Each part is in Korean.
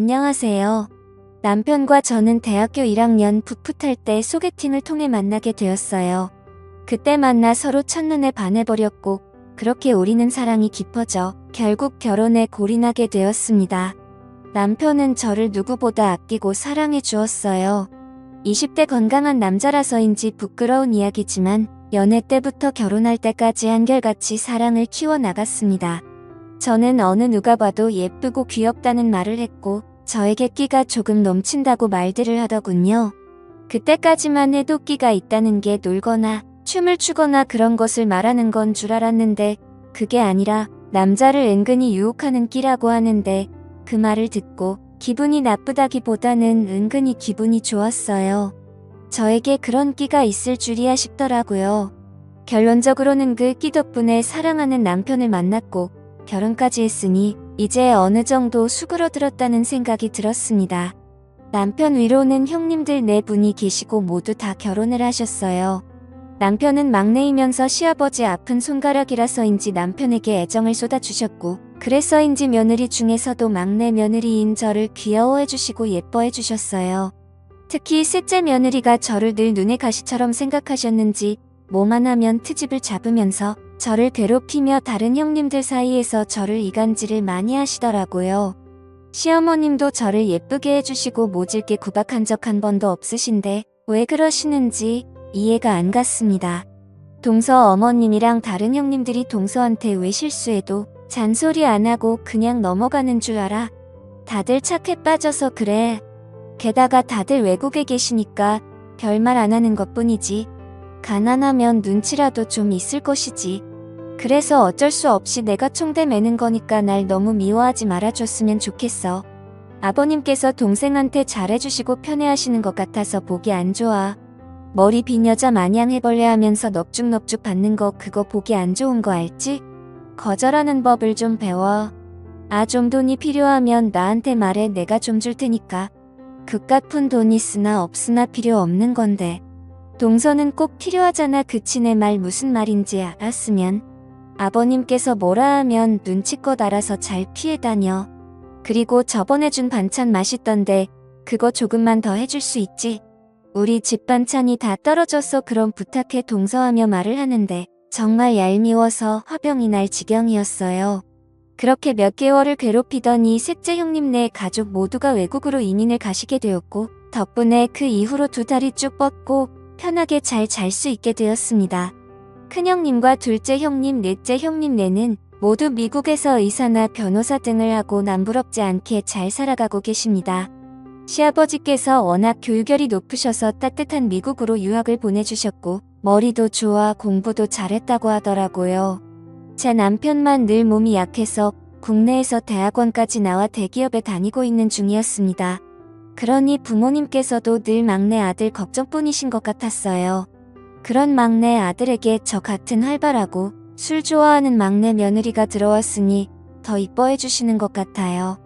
안녕하세요. 남편과 저는 대학교 1학년 풋풋할 때 소개팅을 통해 만나게 되었어요. 그때 만나 서로 첫눈에 반해버렸고, 그렇게 우리는 사랑이 깊어져 결국 결혼에 골인하게 되었습니다. 남편은 저를 누구보다 아끼고 사랑해 주었어요. 20대 건강한 남자라서인지 부끄러운 이야기지만 연애 때부터 결혼할 때까지 한결같이 사랑을 키워나갔습니다. 저는 어느 누가 봐도 예쁘고 귀엽다는 말을 했고 저에게 끼가 조금 넘친다고 말들을 하더군요. 그때까지만 해도 끼가 있다는 게 놀거나 춤을 추거나 그런 것을 말하는 건 줄 알았는데 그게 아니라 남자를 은근히 유혹하는 끼라고 하는데 그 말을 듣고 기분이 나쁘다기보다는 은근히 기분이 좋았어요. 저에게 그런 끼가 있을 줄이야 싶더라고요. 결론적으로는 그 끼 덕분에 사랑하는 남편을 만났고 결혼까지 했으니 이제 어느 정도 수그러들었다는 생각이 들었습니다. 남편 위로는 형님들 네 분이 계시고 모두 다 결혼을 하셨어요. 남편은 막내이면서 시아버지 아픈 손가락이라서인지 남편에게 애정을 쏟아주셨고 그래서인지 며느리 중에서도 막내 며느리인 저를 귀여워해 주시고 예뻐해 주셨어요. 특히 셋째 며느리가 저를 늘 눈의 가시처럼 생각하셨는지 뭐만 하면 트집을 잡으면서 저를 괴롭히며 다른 형님들 사이에서 저를 이간질을 많이 하시더라고요. 시어머님도 저를 예쁘게 해주시고 모질게 구박한 적 한 번도 없으신데 왜 그러시는지 이해가 안 갔습니다. 동서 어머님이랑 다른 형님들이 동서한테 왜 실수해도 잔소리 안 하고 그냥 넘어가는 줄 알아? 다들 착해 빠져서 그래. 게다가 다들 외국에 계시니까 별말 안 하는 것 뿐이지. 가난하면 눈치라도 좀 있을 것이지. 그래서 어쩔 수 없이 내가 총대 매는 거니까 날 너무 미워하지 말아줬으면 좋겠어. 아버님께서 동생한테 잘해주시고 편애하시는 것 같아서 보기 안 좋아. 머리 빈 여자 마냥 해벌레 하면서 넙죽넙죽 받는 거 그거 보기 안 좋은 거 알지? 거절하는 법을 좀 배워. 아, 좀 돈이 필요하면 나한테 말해 내가 좀 줄 테니까. 그깟 돈 있으나 없으나 필요 없는 건데. 동서는 꼭 필요하잖아 내말 무슨 말인지 알았으면. 아버님께서 뭐라 하면 눈치껏 알아서 잘 피해 다녀. 그리고 저번에 준 반찬 맛있던데 그거 조금만 더 해줄 수 있지? 우리 집 반찬이 다 떨어져서 그럼 부탁해 동서하며 말을 하는데 정말 얄미워서 화병이 날 지경이었어요. 그렇게 몇 개월을 괴롭히더니 셋째 형님 네 가족 모두가 외국으로 이민을 가시게 되었고 덕분에 그 이후로 두 다리 쭉 뻗고 편하게 잘 잘 수 있게 되었습니다. 큰형님과 둘째 형님, 넷째 형님네는 모두 미국에서 의사나 변호사 등을 하고 남부럽지 않게 잘 살아가고 계십니다. 시아버지께서 워낙 교육열이 높으셔서 따뜻한 미국으로 유학을 보내주셨고 머리도 좋아 공부도 잘했다고 하더라고요. 제 남편만 늘 몸이 약해서 국내에서 대학원까지 나와 대기업에 다니고 있는 중이었습니다. 그러니 부모님께서도 늘 막내 아들 걱정뿐이신 것 같았어요. 그런 막내 아들에게 저 같은 활발하고 술 좋아하는 막내 며느리가 들어왔으니 더 이뻐해 주시는 것 같아요.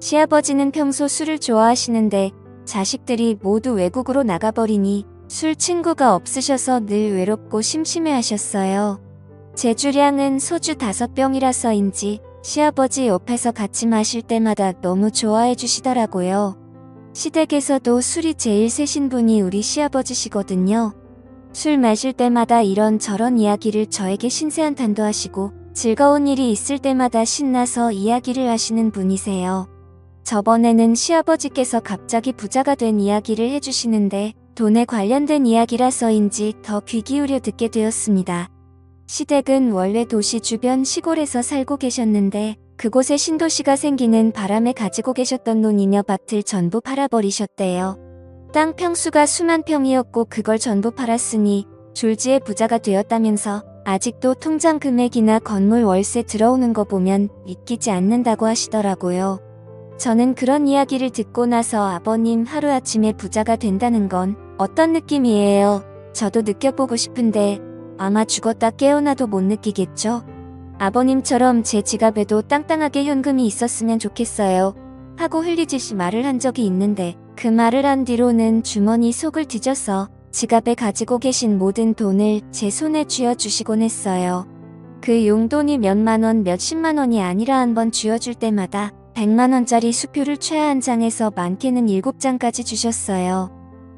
시아버지는 평소 술을 좋아하시는데 자식들이 모두 외국으로 나가버리니 술 친구가 없으셔서 늘 외롭고 심심해 하셨어요. 제 주량은 소주 다섯 병이라서인지 시아버지 옆에서 같이 마실 때마다 너무 좋아해 주시더라고요. 시댁에서도 술이 제일 세신 분이 우리 시아버지시거든요. 술 마실 때마다 이런 저런 이야기를 저에게 신세한탄도 하시고 즐거운 일이 있을 때마다 신나서 이야기를 하시는 분이세요. 저번에는 시아버지께서 갑자기 부자가 된 이야기를 해주시는데 돈에 관련된 이야기라서인지 더 귀 기울여 듣게 되었습니다. 시댁은 원래 도시 주변 시골에서 살고 계셨는데 그곳에 신도시가 생기는 바람에 가지고 계셨던 논이며 밭을 전부 팔아버리셨대요. 땅 평수가 수만 평이었고 그걸 전부 팔았으니 졸지에 부자가 되었다면서 아직도 통장 금액이나 건물 월세 들어오는 거 보면 믿기지 않는다고 하시더라고요. 저는 그런 이야기를 듣고 나서 아버님 하루아침에 부자가 된다는 건 어떤 느낌이에요? 저도 느껴보고 싶은데 아마 죽었다 깨어나도 못 느끼겠죠? 아버님처럼 제 지갑에도 땅땅하게 현금이 있었으면 좋겠어요. 하고 흘리듯이 말을 한 적이 있는데 그 말을 한 뒤로는 주머니 속을 뒤져서 지갑에 가지고 계신 모든 돈을 제 손에 쥐어주시곤 했어요. 그 용돈이 몇만 원, 몇십만 원이 아니라 한 번 쥐어줄 때마다 100만 원짜리 수표를 최하 한 장에서 많게는 7장까지 주셨어요.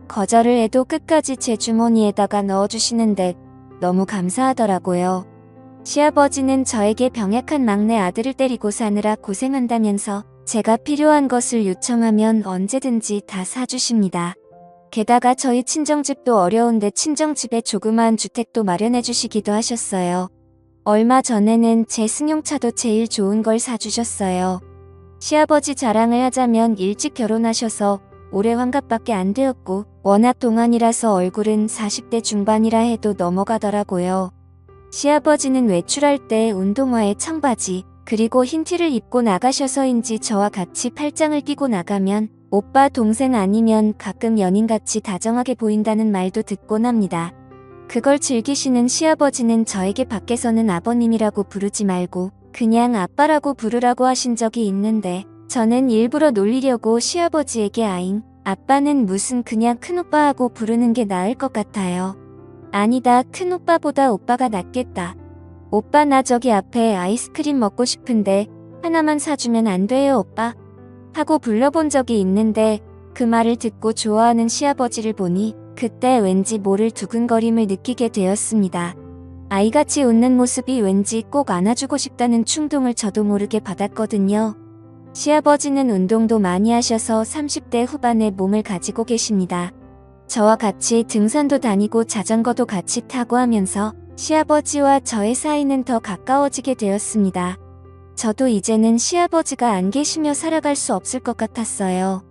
거절을 해도 끝까지 제 주머니에다가 넣어주시는데 너무 감사하더라고요. 시아버지는 저에게 병약한 막내 아들을 때리고 사느라 고생한다면서 제가 필요한 것을 요청하면 언제든지 다 사주십니다. 게다가 저희 친정집도 어려운데 친정집에 조그마한 주택도 마련해 주시기도 하셨어요. 얼마 전에는 제 승용차도 제일 좋은 걸 사주셨어요. 시아버지 자랑을 하자면 일찍 결혼하셔서 올해 환갑밖에 안 되었고 워낙 동안이라서 얼굴은 40대 중반이라 해도 넘어가더라고요. 시아버지는 외출할 때 운동화에 청바지 그리고 흰 티를 입고 나가셔서인지 저와 같이 팔짱을 끼고 나가면 오빠 동생 아니면 가끔 연인같이 다정하게 보인다는 말도 듣곤 합니다. 그걸 즐기시는 시아버지는 저에게 밖에서는 아버님이라고 부르지 말고 그냥 아빠라고 부르라고 하신 적이 있는데 저는 일부러 놀리려고 시아버지에게 아잉 아빠는 무슨 그냥 큰오빠하고 부르는 게 나을 것 같아요. 아니다 큰오빠보다 오빠가 낫겠다. 오빠 나 저기 앞에 아이스크림 먹고 싶은데 하나만 사주면 안 돼요 오빠? 하고 불러본 적이 있는데 그 말을 듣고 좋아하는 시아버지를 보니 그때 왠지 모를 두근거림을 느끼게 되었습니다. 아이같이 웃는 모습이 왠지 꼭 안아주고 싶다는 충동을 저도 모르게 받았거든요. 시아버지는 운동도 많이 하셔서 30대 후반의 몸을 가지고 계십니다. 저와 같이 등산도 다니고 자전거도 같이 타고 하면서 시아버지와 저의 사이는 더 가까워지게 되었습니다. 저도 이제는 시아버지가 안 계시며 살아갈 수 없을 것 같았어요.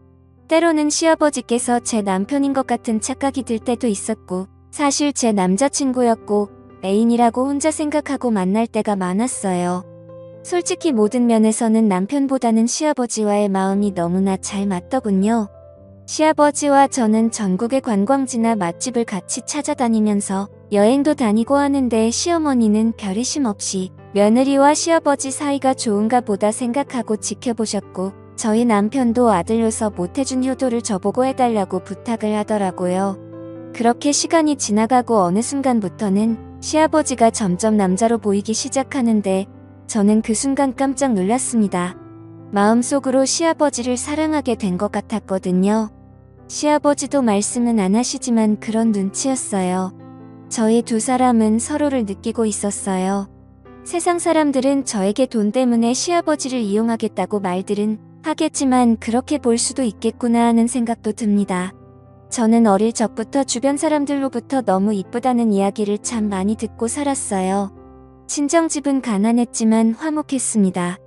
때로는 시아버지께서 제 남편인 것 같은 착각이 들 때도 있었고, 사실 제 남자친구였고, 애인이라고 혼자 생각하고 만날 때가 많았어요. 솔직히 모든 면에서는 남편보다는 시아버지와의 마음이 너무나 잘 맞더군요. 시아버지와 저는 전국의 관광지나 맛집을 같이 찾아다니면서 여행도 다니고 하는데 시어머니는 별의심 없이 며느리와 시아버지 사이가 좋은가 보다 생각하고 지켜보셨고 저희 남편도 아들로서 못해준 효도를 저보고 해달라고 부탁을 하더라고요. 그렇게 시간이 지나가고 어느 순간부터는 시아버지가 점점 남자로 보이기 시작하는데 저는 그 순간 깜짝 놀랐습니다. 마음속으로 시아버지를 사랑하게 된 것 같았거든요. 시아버지도 말씀은 안 하시지만 그런 눈치였어요. 저희 두 사람은 서로를 느끼고 있었어요. 세상 사람들은 저에게 돈 때문에 시아버지를 이용하겠다고 말들은 하겠지만 그렇게 볼 수도 있겠구나 하는 생각도 듭니다. 저는 어릴 적부터 주변 사람들로부터 너무 이쁘다는 이야기를 참 많이 듣고 살았어요. 친정집은 가난했지만 화목했습니다.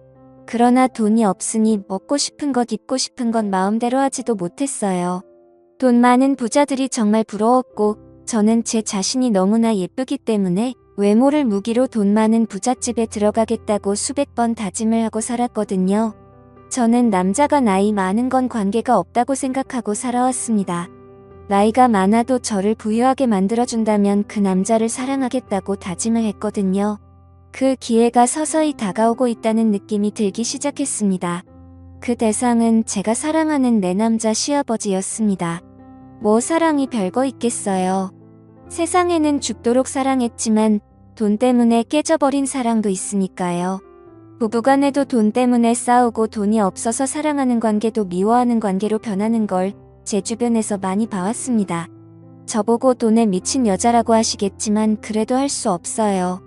그러나 돈이 없으니 먹고 싶은 것 입고 싶은 것 마음대로 하지도 못했어요. 돈 많은 부자들이 정말 부러웠고 저는 제 자신이 너무나 예쁘기 때문에 외모를 무기로 돈 많은 부잣집에 들어가겠다고 수백 번 다짐을 하고 살았거든요. 저는 남자가 나이 많은 건 관계가 없다고 생각하고 살아왔습니다. 나이가 많아도 저를 부유하게 만들어준다면 그 남자를 사랑하겠다고 다짐을 했거든요. 그 기회가 서서히 다가오고 있다는 느낌이 들기 시작했습니다. 그 대상은 제가 사랑하는 내 남자 시아버지였습니다. 뭐 사랑이 별거 있겠어요. 세상에는 죽도록 사랑했지만 돈 때문에 깨져버린 사랑도 있으니까요. 부부간에도 돈 때문에 싸우고 돈이 없어서 사랑하는 관계도 미워하는 관계로 변하는 걸 제 주변에서 많이 봐왔습니다. 저보고 돈에 미친 여자라고 하시겠지만 그래도 할 수 없어요.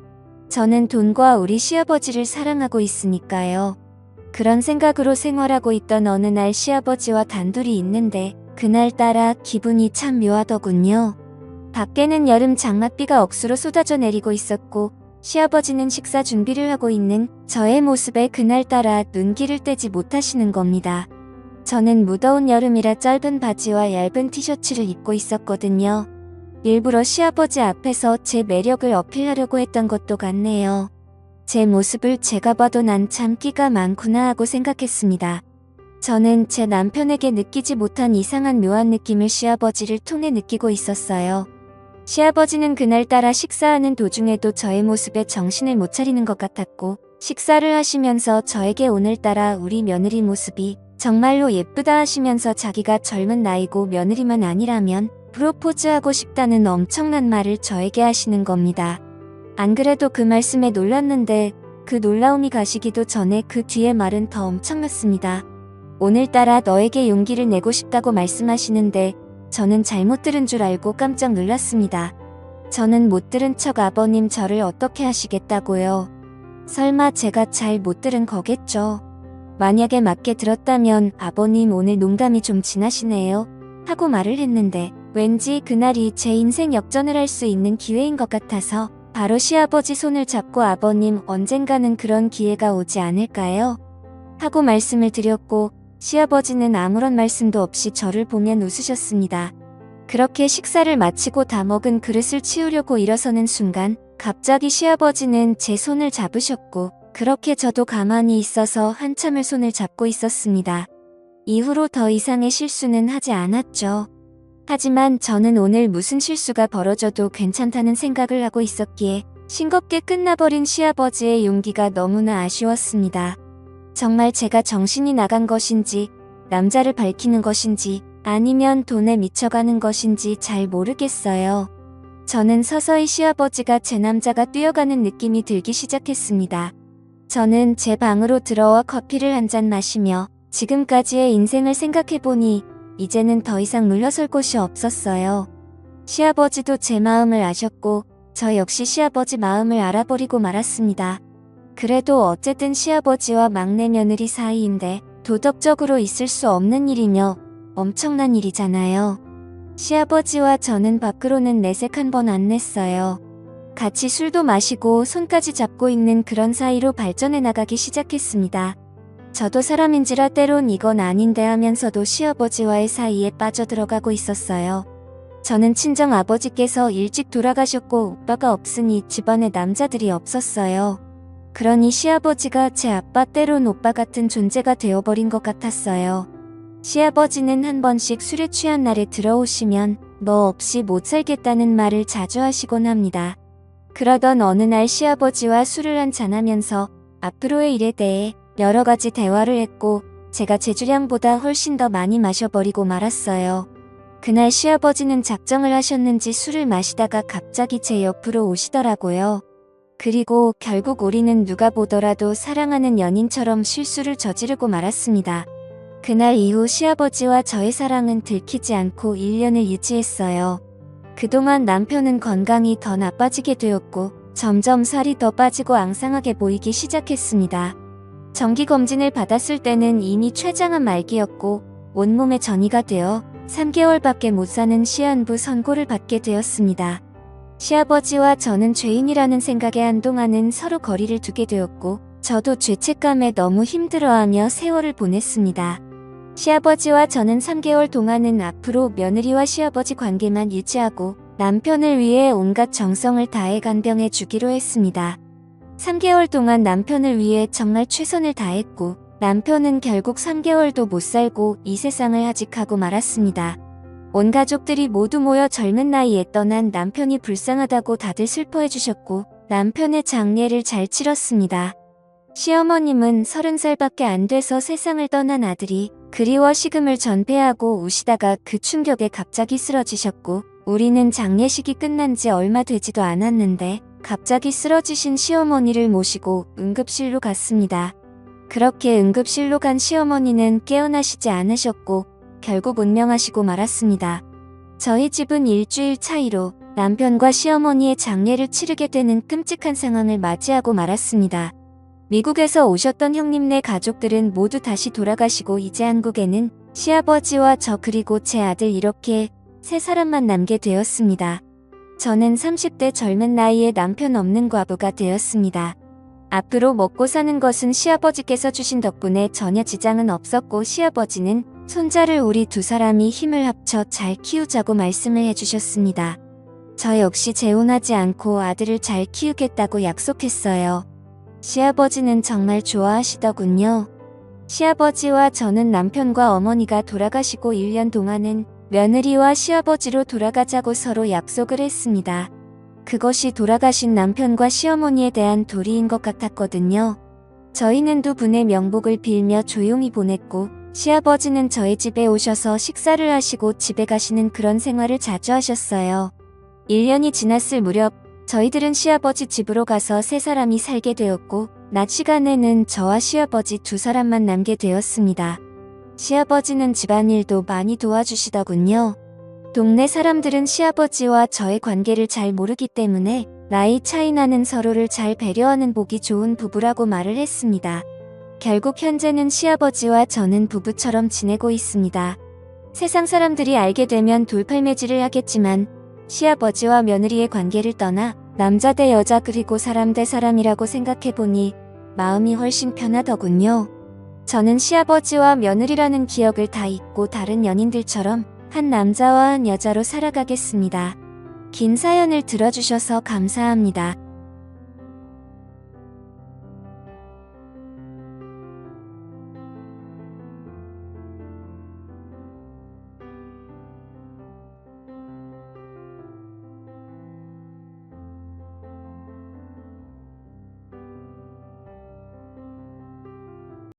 저는 돈과 우리 시아버지를 사랑하고 있으니까요. 그런 생각으로 생활하고 있던 어느 날 시아버지와 단둘이 있는데 그날따라 기분이 참 묘하더군요. 밖에는 여름 장맛비가 억수로 쏟아져 내리고 있었고 시아버지는 식사 준비를 하고 있는 저의 모습에 그날따라 눈길을 떼지 못하시는 겁니다. 저는 무더운 여름이라 짧은 바지와 얇은 티셔츠를 입고 있었거든요. 일부러 시아버지 앞에서 제 매력을 어필하려고 했던 것도 같네요. 제 모습을 제가 봐도 난 참 끼가 많구나 하고 생각했습니다. 저는 제 남편에게 느끼지 못한 이상한 묘한 느낌을 시아버지를 통해 느끼고 있었어요. 시아버지는 그날따라 식사하는 도중에도 저의 모습에 정신을 못 차리는 것 같았고, 식사를 하시면서 저에게 오늘따라 우리 며느리 모습이 정말로 예쁘다 하시면서 자기가 젊은 나이고 며느리만 아니라면 프로포즈하고 싶다는 엄청난 말을 저에게 하시는 겁니다. 안 그래도 그 말씀에 놀랐는데 그 놀라움이 가시기도 전에 그 뒤에 말은 더 엄청났습니다. 오늘따라 너에게 용기를 내고 싶다고 말씀하시는데 저는 잘못 들은 줄 알고 깜짝 놀랐습니다. 저는 못 들은 척 아버님 저를 어떻게 하시겠다고요. 설마 제가 잘 못 들은 거겠죠. 만약에 맞게 들었다면 아버님 오늘 농담이 좀 지나시네요. 하고 말을 했는데 왠지 그날이 제 인생 역전을 할 수 있는 기회인 것 같아서 바로 시아버지 손을 잡고 아버님 언젠가는 그런 기회가 오지 않을까요? 하고 말씀을 드렸고 시아버지는 아무런 말씀도 없이 저를 보면 웃으셨습니다. 그렇게 식사를 마치고 다 먹은 그릇을 치우려고 일어서는 순간 갑자기 시아버지는 제 손을 잡으셨고 그렇게 저도 가만히 있어서 한참을 손을 잡고 있었습니다. 이후로 더 이상의 실수는 하지 않았죠. 하지만 저는 오늘 무슨 실수가 벌어져도 괜찮다는 생각을 하고 있었기에 싱겁게 끝나버린 시아버지의 용기가 너무나 아쉬웠습니다. 정말 제가 정신이 나간 것인지, 남자를 밝히는 것인지, 아니면 돈에 미쳐가는 것인지 잘 모르겠어요. 저는 서서히 시아버지가 제 남자가 뛰어가는 느낌이 들기 시작했습니다. 저는 제 방으로 들어와 커피를 한 잔 마시며 지금까지의 인생을 생각해보니 이제는 더 이상 물러설 곳이 없었어요. 시아버지도 제 마음을 아셨고 저 역시 시아버지 마음을 알아버리고 말았습니다. 그래도 어쨌든 시아버지와 막내 며느리 사이인데 도덕적으로 있을 수 없는 일이며 엄청난 일이잖아요. 시아버지와 저는 밖으로는 내색 한 번 안 냈어요. 같이 술도 마시고 손까지 잡고 있는 그런 사이로 발전해 나가기 시작했습니다. 저도 사람인지라 때론 이건 아닌데 하면서도 시아버지와의 사이에 빠져들어가고 있었어요. 저는 친정 아버지께서 일찍 돌아가셨고 오빠가 없으니 집안에 남자들이 없었어요. 그러니 시아버지가 제 아빠 때론 오빠 같은 존재가 되어버린 것 같았어요. 시아버지는 한 번씩 술에 취한 날에 들어오시면 너 없이 못 살겠다는 말을 자주 하시곤 합니다. 그러던 어느 날 시아버지와 술을 한잔 하면서 앞으로의 일에 대해 여러 가지 대화를 했고 제가 제 주량보다 훨씬 더 많이 마셔버리고 말았어요. 그날 시아버지는 작정을 하셨는지 술을 마시다가 갑자기 제 옆으로 오시더라고요. 그리고 결국 우리는 누가 보더라도 사랑하는 연인처럼 실수를 저지르고 말았습니다. 그날 이후 시아버지와 저의 사랑은 들키지 않고 1년을 유지했어요. 그동안 남편은 건강이 더 나빠지게 되었고 점점 살이 더 빠지고 앙상하게 보이기 시작했습니다. 정기검진을 받았을 때는 이미 췌장암 말기였고 온몸에 전이가 되어 3개월밖에 못 사는 시한부 선고를 받게 되었습니다. 시아버지와 저는 죄인이라는 생각에 한동안은 서로 거리를 두게 되었고 저도 죄책감에 너무 힘들어하며 세월을 보냈습니다. 시아버지와 저는 3개월 동안은 앞으로 며느리와 시아버지 관계만 유지하고 남편을 위해 온갖 정성을 다해 간병해 주기로 했습니다. 3개월 동안 남편을 위해 정말 최선을 다했고 남편은 결국 3개월도 못 살고 이 세상을 하직하고 말았습니다. 온 가족들이 모두 모여 젊은 나이에 떠난 남편이 불쌍하다고 다들 슬퍼해 주셨고 남편의 장례를 잘 치렀습니다. 시어머님은 30살밖에 안 돼서 세상을 떠난 아들이 그리워 식음을 전폐하고 우시다가 그 충격에 갑자기 쓰러지셨고 우리는 장례식이 끝난 지 얼마 되지도 않았는데 갑자기 쓰러지신 시어머니를 모시고 응급실로 갔습니다. 그렇게 응급실로 간 시어머니는 깨어나시지 않으셨고 결국 운명하시고 말았습니다. 저희 집은 일주일 차이로 남편과 시어머니의 장례를 치르게 되는 끔찍한 상황을 맞이하고 말았습니다. 미국에서 오셨던 형님네 가족들은 모두 다시 돌아가시고 이제 한국에는 시아버지와 저 그리고 제 아들 이렇게 세 사람만 남게 되었습니다. 저는 30대 젊은 나이에 남편 없는 과부가 되었습니다. 앞으로 먹고 사는 것은 시아버지께서 주신 덕분에 전혀 지장은 없었고 시아버지는 손자를 우리 두 사람이 힘을 합쳐 잘 키우자고 말씀을 해주셨습니다. 저 역시 재혼하지 않고 아들을 잘 키우겠다고 약속했어요. 시아버지는 정말 좋아하시더군요. 시아버지와 저는 남편과 어머니가 돌아가시고 1년 동안은 며느리와 시아버지로 돌아가자고 서로 약속을 했습니다. 그것이 돌아가신 남편과 시어머니에 대한 도리인 것 같았거든요. 저희는 두 분의 명복을 빌며 조용히 보냈고 시아버지는 저희 집에 오셔서 식사를 하시고 집에 가시는 그런 생활을 자주 하셨어요. 1년이 지났을 무렵 저희들은 시아버지 집으로 가서 세 사람이 살게 되었고 낮 시간에는 저와 시아버지 두 사람만 남게 되었습니다. 시아버지는 집안일도 많이 도와주시더군요. 동네 사람들은 시아버지와 저의 관계를 잘 모르기 때문에 나이 차이 나는 서로를 잘 배려하는 보기 좋은 부부라고 말을 했습니다. 결국 현재는 시아버지와 저는 부부처럼 지내고 있습니다. 세상 사람들이 알게 되면 돌팔매질을 하겠지만 시아버지와 며느리의 관계를 떠나 남자 대 여자 그리고 사람 대 사람이라고 생각해보니 마음이 훨씬 편하더군요. 저는 시아버지와 며느리라는 기억을 다 잊고 다른 연인들처럼 한 남자와 한 여자로 살아가겠습니다. 긴 사연을 들어주셔서 감사합니다.